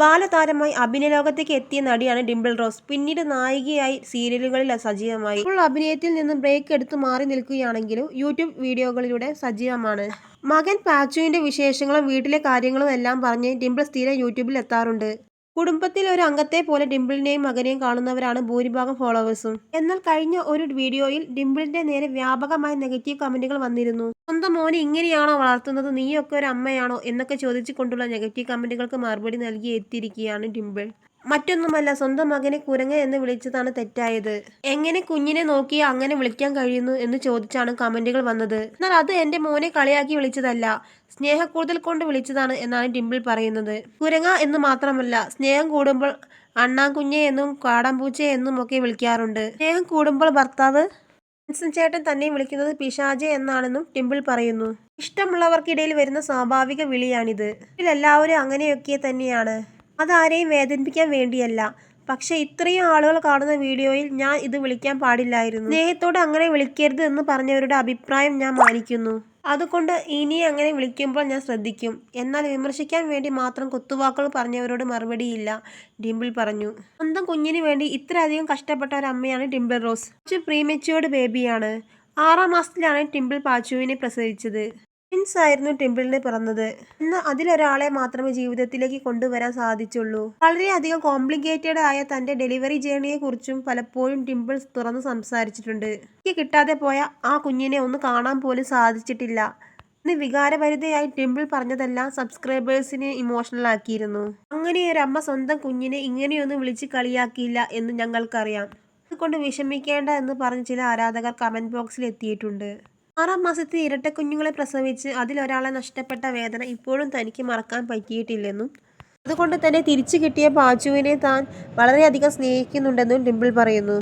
ബാലതാരമായി അഭിനയ ലോകത്തേക്ക് എത്തിയ നടിയാണ് ഡിംപിൾ റോസ്. പിന്നീട് നായികയായി സീരിയലുകളിൽ സജീവമായി. ഇപ്പോൾ അഭിനയത്തിൽ നിന്ന് ബ്രേക്ക് എടുത്ത് മാറി നിൽക്കുകയാണെങ്കിലും യൂട്യൂബ് വീഡിയോകളിലൂടെ സജീവമാണ്. മകൻ പാച്ചുവിന്റെ വിശേഷങ്ങളും വീട്ടിലെ കാര്യങ്ങളും എല്ലാം പറഞ്ഞ് ഡിംപിൾ സ്ഥിരം യൂട്യൂബിൽ എത്താറുണ്ട്. കുടുംബത്തിൽ ഒരു അംഗത്തെ പോലെ ഡിംപിളിനെയും മകനെയും കാണുന്നവരാണ് ഭൂരിഭാഗം ഫോളോവേഴ്സും. എന്നാൽ കഴിഞ്ഞ ഒരു വീഡിയോയിൽ ഡിംപിളിന്റെ നേരെ വ്യാപകമായ നെഗറ്റീവ് കമന്റുകൾ വന്നിരുന്നു. സ്വന്തം മോനെ ഇങ്ങനെയാണോ വളർത്തുന്നത്? നീയൊക്കെ ഒരു അമ്മയാണോ? എന്നൊക്കെ ചോദിച്ചുകൊണ്ടുള്ള നെഗറ്റീവ് കമന്റുകൾക്ക് മറുപടി നൽകി എത്തിയിരിക്കുകയാണ് ഡിംപിൾ. മറ്റൊന്നുമല്ല സ്വന്തം മകനെ കുരങ്ങ എന്ന് വിളിച്ചതാണ് തെറ്റായത്. എങ്ങനെ കുഞ്ഞിനെ നോക്കി അങ്ങനെ വിളിക്കാൻ കഴിയുന്നു എന്ന് ചോദിച്ചാണ് കമന്റുകൾ വന്നത്. എന്നാൽ അത് എന്റെ മോനെ കളിയാക്കി വിളിച്ചതല്ല സ്നേഹക്കൂടുതൽ കൊണ്ട് വിളിച്ചതാണ് എന്നാണ് ഡിംപിൾ പറയുന്നത്. കുരങ്ങ എന്ന് മാത്രമല്ല സ്നേഹം കൂടുമ്പോൾ അണ്ണാൻകുഞ്ഞെ എന്നും കാടാമ്പൂച്ച എന്നും ഒക്കെ വിളിക്കാറുണ്ട്. സ്നേഹം കൂടുമ്പോൾ ഭർത്താവ് ചേട്ടൻ തന്നെ വിളിക്കുന്നത് പിശാജെ എന്നാണെന്നും ടിമ്പിൾ പറയുന്നു. ഇഷ്ടമുള്ളവർക്കിടയിൽ വരുന്ന സ്വാഭാവിക വിളിയാണിത്. ഇതിൽ എല്ലാവരും അങ്ങനെയൊക്കെ തന്നെയാണ്. അതാരെയും വേദനിപ്പിക്കാൻ വേണ്ടിയല്ല. പക്ഷെ ഇത്രയും ആളുകൾ കാണുന്ന വീഡിയോയിൽ ഞാൻ ഇത് വിളിക്കാൻ പാടില്ലായിരുന്നു. സ്നേഹത്തോട് അങ്ങനെ വിളിക്കരുത് എന്ന് പറഞ്ഞവരുടെ അഭിപ്രായം ഞാൻ മാനിക്കുന്നു. അതുകൊണ്ട് ഇനി അങ്ങനെ വിളിക്കുമ്പോൾ ഞാൻ ശ്രദ്ധിക്കും. എന്നാൽ വിമർശിക്കാൻ വേണ്ടി മാത്രം കുത്തുവാക്കുകൾ പറഞ്ഞവരോട് മറുപടിയില്ല ഡിംപിൾ പറഞ്ഞു. സ്വന്തം കുഞ്ഞിന് വേണ്ടി ഇത്രയധികം കഷ്ടപ്പെട്ട ഒരു അമ്മയാണ് ഡിംപിൾ റോസ്. കുറച്ച് പ്രീമെച്യൂർഡ് ബേബിയാണ് ആറാം മാസത്തിലാണ് ടിമ്പിൾ പാച്ചുവിനെ പ്രസവിച്ചത്. ട്വിൻസ് ആയിരുന്നു ടിമ്പിളിന് പിറന്നത്. എന്നാൽ അതിലൊരാളെ മാത്രമേ ജീവിതത്തിലേക്ക് കൊണ്ടുവരാൻ സാധിച്ചുള്ളൂ. വളരെയധികം കോംപ്ലിക്കേറ്റഡ് ആയ തന്റെ ഡെലിവറി ജേണിയെ കുറിച്ചും പലപ്പോഴും ടിമ്പിൾ തുറന്ന് സംസാരിച്ചിട്ടുണ്ട്. എനിക്ക് കിട്ടാതെ പോയ ആ കുഞ്ഞിനെ ഒന്ന് കാണാൻ പോലും സാധിച്ചിട്ടില്ല. ഇന്ന് വികാരപരിതയായി ടിമ്പിൾ പറഞ്ഞതെല്ലാം സബ്സ്ക്രൈബേഴ്സിനെ ഇമോഷണൽ ആക്കിയിരുന്നു. അങ്ങനെ ഒരു അമ്മ സ്വന്തം കുഞ്ഞിനെ ഇങ്ങനെയൊന്നും വിളിച്ച് കളിയാക്കിയില്ല എന്ന് ഞങ്ങൾക്കറിയാം. അതുകൊണ്ട് വിഷമിക്കേണ്ട എന്ന് പറഞ്ഞ് ചില ആരാധകർ കമന്റ് ബോക്സിൽ എത്തിയിട്ടുണ്ട്. ആറാം മാസത്തിൽ ഇരട്ട കുഞ്ഞുങ്ങളെ പ്രസവിച്ച് അതിലൊരാളെ നഷ്ടപ്പെട്ട വേദന ഇപ്പോഴും തനിക്ക് മറക്കാൻ പറ്റിയിട്ടില്ലെന്നും അതുകൊണ്ട് തന്നെ തിരിച്ചു കിട്ടിയ പാച്ചുവിനെ താൻ വളരെയധികം സ്നേഹിക്കുന്നുണ്ടെന്നും ഡിംപിൾ പറയുന്നു.